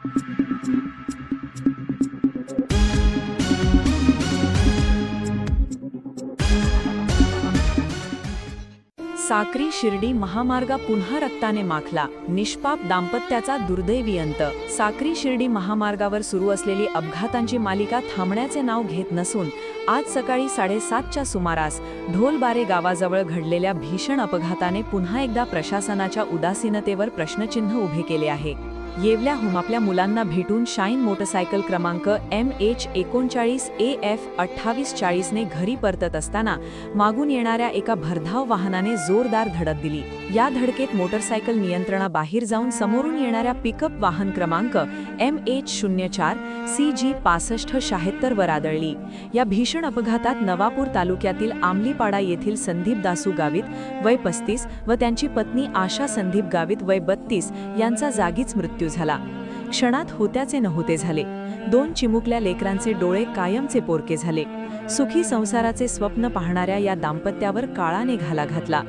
साक्री शिर्डी महामार्गा पुन्हा रक्ताने माखला. निष्पाप दाम्पत्याचा दुर्दैवी अंत. साक्री शिर्डी महामार्गावर सुरू असलेली अपघातांची मालिका थांबण्याचे नाव घेत नसून आज सकाळी साडेसातच्या सुमारास ढोलबारे गावाजवळ घडलेल्या भीषण अपघाताने पुन्हा एकदा प्रशासनाच्या उदासीनतेवर प्रश्नचिन्ह उभे केले आहे. येवल्या आपल्या मुलांना भेटून शाईन मोटरसायकल क्रमांक एम एच एकोणचाळीस ए एफ अठ्ठावीस चाळीसने घरी परतत असताना मागून येणाऱ्या एका भरधाव वाहनाने जोरदार धडक दिली. या धडकेत मोटरसायकल नियंत्रणाबाहेर जाऊन समोरून येणाऱ्या पिकअप वाहन क्रमांक एम एच शून्य चार सी जी पासष्ट शहात्तर वर आदळली. या भीषण अपघातात नवापूर तालुक्यातील आमलीपाडा येथील संदीप दासू गावित वय पस्तीस व त्यांची पत्नी आशा संदीप गावित वय बत्तीस यांचा जागीच मृत्यू झाला. क्षणात होत्याचे नव्हते झाले. दोन चिमुकल्या लेकरांचे डोळे कायमचे पोरके झाले. सुखी संसाराचे स्वप्न पाहणाऱ्या या दाम्पत्यावर काळाने घाला घातला.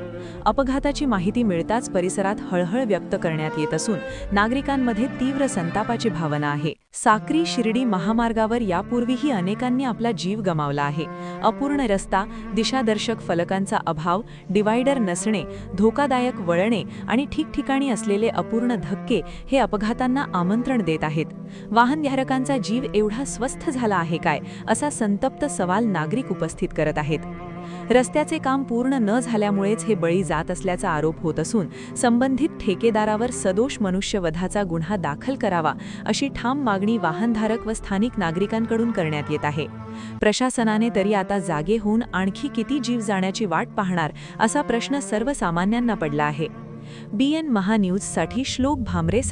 अपघाताची माहिती मिळताच परिसरात हळहळ व्यक्त करण्यात येत असून नागरिकांमध्ये तीव्र संतापाची भावना आहे. साक्री शिर्डी महामार्गावर यापूर्वीही अनेकांनी आपला जीव गमावला आहे. अपूर्ण रस्ता दिशादर्शक फलकांचा अभाव डिवायडर नसणे धोकादायक वळणे आणि ठिकठिकाणी असलेले अपूर्ण धक्के हे अपघातांना आमंत्रण देत आहेत. वाहनधारकांचा जीव एवढा स्वस्थ झाला आहे काय असा संतप्त सवाल नागरिक उपस्थित करत आहेत. रस्त्याचे काम पूर्ण न झाल्यामुळेच हे बळी जात असल्याचा आरोप होत असून संबंधित ठेकेदारावर सदोष मनुष्यवधाचा गुन्हा दाखल करावा अशी ठाम मागणी वाहनधारक व स्थानिक नागरिकांकडून करण्यात येत आहे. प्रशासनाने तरी आता जागे होऊन आणखी किती जीव जाण्याची वाट पाहणार असा प्रश्न सर्वसामान्यांना पडला आहे. बी एन महान्यूजसाठी श्लोक भामरे